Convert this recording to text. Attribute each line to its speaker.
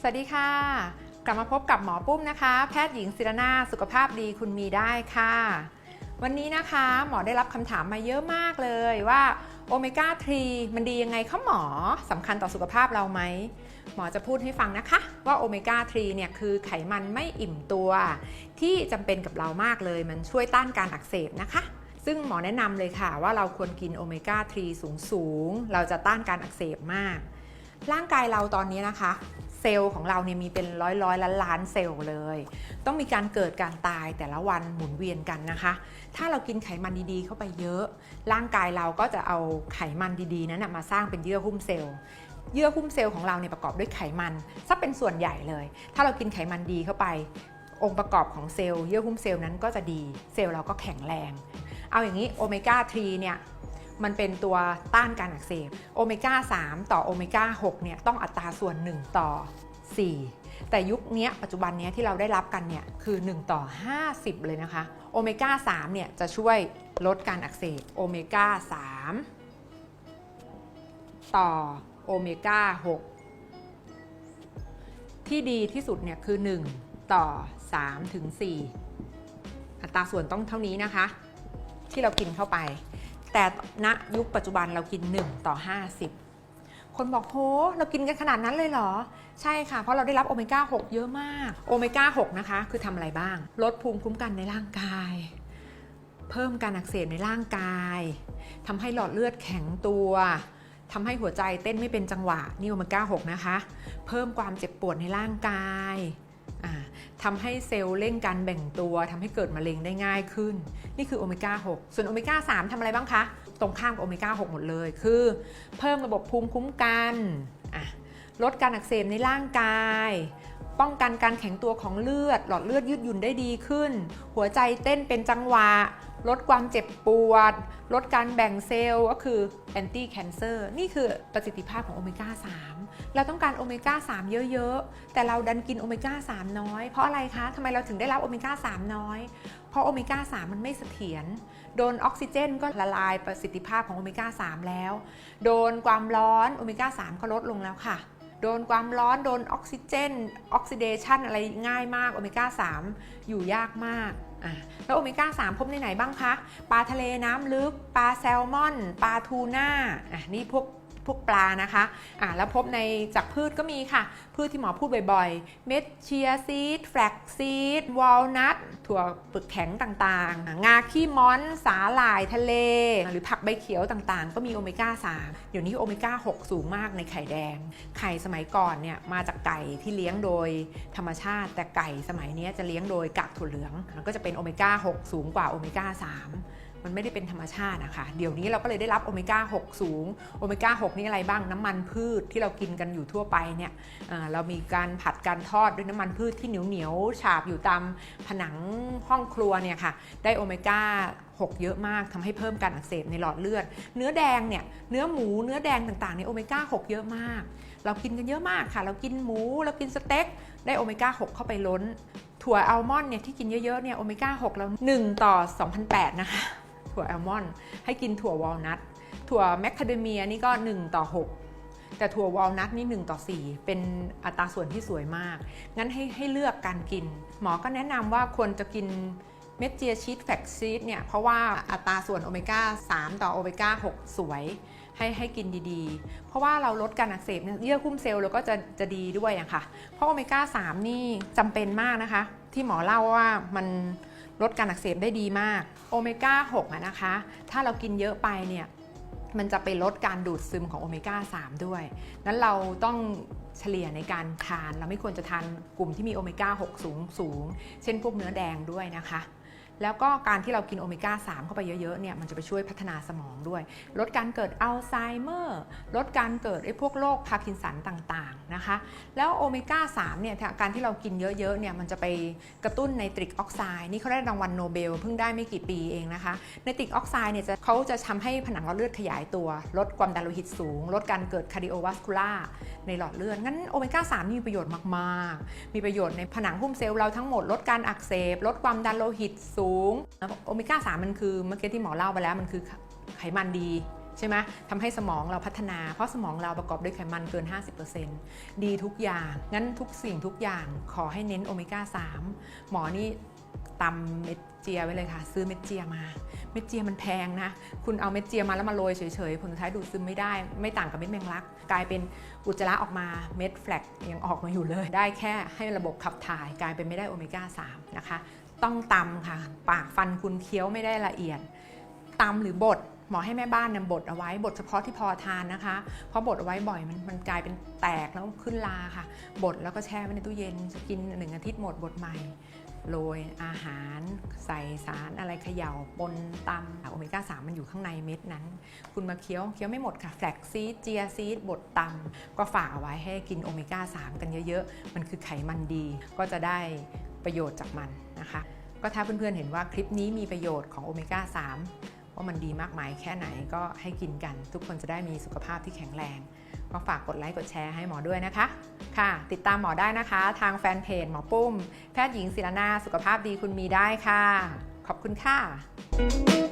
Speaker 1: สวัสดีค่ะ กลับมาพบกับหมอปุ้มนะคะ แพทย์หญิงศิรนาสุขภาพดีคุณมีได้ค่ะ วันนี้นะคะหมอได้รับคำถามมาเยอะมากเลยว่าโอเมก้า 3 มันดียังไงคะหมอสำคัญต่อสุขภาพเราไหม หมอจะพูดให้ฟังนะคะ ว่าโอเมก้า 3 เนี่ยคือไขมันไม่อิ่มตัว ที่จำเป็นกับเรามากเลย มันช่วยต้านการอักเสบนะคะ ซึ่งหมอแนะนำเลยค่ะว่าเราควรกินโอเมก้า 3 สูงสูง เราจะต้านการอักเสบมาก ร่างกายเราตอนนี้นะคะ เซลล์ของเราเนี่ยมีเป็นร้อยร้อยล้านล้านเซลล์เลย ต้องมีการเกิดการตายแต่ละวันหมุนเวียนกันนะคะ ถ้าเรากินไขมันดีๆ เข้าไปเยอะ ร่างกายเราก็จะเอาไขมันดีๆนั้นมาสร้างเป็นเยื่อหุ้มเซลล์เยื่อหุ้มเซลล์ของเราเนี่ยประกอบด้วยไขมันซะเป็นส่วนใหญ่เลย ถ้าเรากินไขมันดีเข้าไป องค์ประกอบของเซลล์เยื่อหุ้มเซลล์นั้นก็จะดี เซลล์เราก็แข็งแรง เอาอย่างนี้โอเมก้า3เนี่ยมันเป็นตัวต้านการอักเสบโอเมก้า3ต่อโอเมก้า6เนี่ยต้องอัตราส่วน 1 ต่อ 4 แต่ยุคนี้ปัจจุบันนี้ที่เราได้รับกันเนี่ยคือ 1 ต่อ 50 เลยนะคะโอเมก้า3เนี่ยจะช่วยลดการอักเสบโอเมก้า3ต่อโอเมก้า6ที่ดีที่สุดเนี่ยคือ 1 ต่อ3ถึง4อัตราส่วนต้องเท่านี้นะคะ ที่เรากินเข้าไป แต่ณยุคปัจจุบันเรากิน 1 ต่อ 50 คนบอกโหเรากินกันขนาดนั้นเลยเหรอ ใช่ค่ะ เพราะเราได้รับโอเมก้า 6 เยอะมากโอเมก้า 6 นะคะ คือทำอะไรบ้าง ลดภูมิคุ้มกันในร่างกาย เพิ่มการอักเสบในร่างกายทำให้หลอดเลือดแข็งตัวทำให้หัวใจเต้นไม่เป็นจังหวะนี่โอเมก้า 6 นะคะ เพิ่มความเจ็บปวดในร่างกาย ทำให้เซลล์เร่งการแบ่งตัวทำให้เกิดมะเร็งได้ง่ายขึ้น นี่คือโอเมก้า 6 ส่วนโอเมก้า 3ทำอะไรบ้างคะ ตรงข้ามกับโอเมก้า 6 หมดเลย คือ เพิ่มระบบภูมิคุ้มกัน ลดการอักเสบในร่างกาย ป้องกันการแข็งตัวของเลือด หลอดเลือดยืดหยุ่นได้ดีขึ้น หัวใจเต้นเป็นจังหวะ ลดความเจ็บปวด ลดการแบ่งเซลล์ก็คือแอนตี้แคนเซอร์นี่คือประสิทธิภาพของโอเมก้า 3 เราต้องการโอเมก้า 3 เยอะ ๆ แต่เราดันกินโอเมก้า 3 น้อย เพราะอะไรคะทำไมเราถึงได้รับโอเมก้า 3 น้อย เพราะโอเมก้า 3 มันไม่เสถียรโดนออกซิเจนก็ละลายประสิทธิภาพของโอเมก้า 3 แล้ว โดนความร้อนโอเมก้า 3 ก็ลดลงแล้วค่ะ โดนความร้อนโดนออกซิเจน ออกซิเดชันอะไรง่ายมาก โอเมก้า 3 อยู่ยากมากอะแล้วโอเมก้า 3 พบในไหนบ้างคะ ปลาทะเลน้ำลึก ปลาแซลมอน ปลาทูน่าอะนี่พวก พวกปลานะคะอะแล้วพบในจากพืชก็มีค่ะ พืชที่หมอพูดบ่อยๆ เม็ดเชียซีดแฟลกซีดวอลนัทถั่วปึกแข็งต่างๆ งาขี้ม้อนสาหร่ายทะเล หรือผักใบเขียวต่างๆ ก็มีโอเมก้า 3 เดี๋ยวนี้โอเมก้า 6 สูงมากในไข่แดง ไข่สมัยก่อนเนี่ยมาจากไก่ที่เลี้ยงโดยธรรมชาติ แต่ไก่สมัยนี้จะเลี้ยงโดยกากถั่วเหลือง มันก็จะเป็นโอเมก้า 6 สูงกว่าโอเมก้า 3 มันไม่ได้เป็นธรรมชาตินะคะ เดี๋ยวนี้เราก็เลยได้รับโอเมก้า 6 สูง โอเมก้า 6 นี่อะไรบ้าง น้ำมันพืชที่เรากินกันอยู่ทั่วไปเนี่ยเรามีการผัดการทอดด้วยน้ำมันพืชที่เหนียวเหนียวฉาบอยู่ตามผนังห้องครัวเนี่ยค่ะ ได้โอเมก้า 6 เยอะมากทำให้เพิ่มการอักเสบในหลอดเลือด เนื้อแดงเนี่ย เนื้อหมู เนื้อแดงต่างๆเนี่ยโอเมก้า 6 เยอะมาก เรากินกันเยอะมากค่ะ เรากินหมู เรากินสเต็ก ได้โอเมก้า 6 เข้าไปล้น ถั่วอัลมอนด์เนี่ยที่กินเยอะๆเนี่ยโอเมก้า 6 เรา1ต่อ 2,008 นะคะ ถั่วแอลมอนด์ให้กินถั่ววอลนัทถั่วแมคคาเดเมียนี่ก็ 1 ต่อ 6 แต่ถั่ววอลนัทนี่ 1 ต่อ 4 เป็นอัตราส่วนที่สวยมาก งั้นให้ให้เลือกการกิน หมอก็แนะนำว่าควรจะกินเม็ดเจียชีสแฟกซีดเนี่ยเพราะว่าอัตราส่วนโอเมก้า 3 ต่อโอเมก้า 6 สวย ให้ให้กินดีๆ เพราะว่าเราลดการอักเสบเยื่อหุ้มเซลล์เราก็จะจะดีด้วยอะค่ะ เพราะโอเมก้า 3 นี่จำเป็นมากนะคะ ที่หมอเล่าว่ามัน ลดการอักเสบได้ดีมากโอเมก้า6นะคะ ถ้าเรากินเยอะไปเนี่ยมันจะไปลดการดูดซึมของโอเมก้า3ด้วย นั้นเราต้องเฉลี่ยในการทาน เราไม่ควรจะทานกลุ่มที่มีโอเมก้า6สูงสูง เช่นพวกเนื้อแดงด้วยนะคะ แล้วก็การที่เรากินโอเมก้า 3 เข้าไปเยอะๆเนี่ยมันจะไปช่วยพัฒนาสมองด้วย ลดการเกิดอัลไซเมอร์ลดการเกิดไอ้พวกโรคพาร์กินสันต่างๆนะคะแล้วโอเมก้า 3 เนี่ยการที่เรากินเยอะๆเนี่ยมันจะไปกระตุ้นไนตริกออกไซด์นี่เขาได้รางวัลโนเบลเพิ่งได้ไม่กี่ปีเองนะคะไนตริกออกไซด์เนี่ยจะเขาจะทำให้ผนังหลอดเลือดขยายตัว ลดความดันโลหิตสูง ลดการเกิดคาร์ดิโอวัสคูล่าในหลอดเลือดงั้นโอเมก้า 3 มีประโยชน์มากๆ มีประโยชน์ในผนังหุ้มเซลล์เราทั้งหมดลดการอักเสบ ลดความดันโลหิตสูงโอเมก้า 3 มันคือเมื่อกี้ที่หมอเล่าไปแล้วมันคือไขมันดีใช่ไหมทำให้สมองเราพัฒนา เพราะสมองเราประกอบด้วยไขมันเกิน 50%ดีทุกอย่าง งั้นทุกสิ่งทุกอย่างขอให้เน้นโอเมก้า 3 หมอนี่ตำเม็ดเจียไว้เลยค่ะ ซื้อเม็ดเจียมา เม็ดเจียมันแพงนะ คุณเอาเม็ดเจียมาแล้วมาโรยเฉยๆผลสุดท้ายดูดซึมไม่ได้ ไม่ต่างกับเม็ดแมงลัก กลายเป็นอุจจาระออกมาเม็ดแฟลกยังออกมาอยู่เลย ได้แค่ให้ระบบขับถ่ายกลายเป็นไม่ได้โอเมก้า 3 นะคะ ต้องตำค่ะ ปากฟันคุณเคี้ยวไม่ได้ละเอียดตำหรือบดหมอให้แม่บ้านนี่ยบดเอาไว้บดเฉพาะที่พอทานนะคะ เพราะบดเอาไว้บ่อยมันมันกลายเป็นแตกแล้วขึ้นลาค่ะบดแล้วก็แช่ไว้ในตู้เย็นจะกินหนึ่งอาทิตย์หมดบดใหม่โรยอาหารใส่สารอะไรเขย่าปนตำโอเมก้า 3 มันอยู่ข้างในเม็ดนั้น คุณมาเคี้ยวเคี้ยวไม่หมดค่ะแฟลกซีดเจียซีดบดตำก็ฝากเอาไว้ให้กินโอเมก้า 3 กันเยอะๆ มันคือไขมันดี ก็จะได้ประโยชน์จากมัน นะคะ ก็ถ้าเพื่อนๆเห็นว่าคลิปนี้มีประโยชน์ของโอเมก้า3 ว่ามันดีมากมายแค่ไหนก็ให้กินกัน ทุกคนจะได้มีสุขภาพที่แข็งแรง ก็ฝากกดไลค์กดแชร์ให้หมอด้วยนะคะ ค่ะ ติดตามหมอได้นะคะ ทางแฟนเพจหมอปุ้ม แพทย์หญิงศิรนาสุขภาพดีคุณมีได้ค่ะ ขอบคุณค่ะ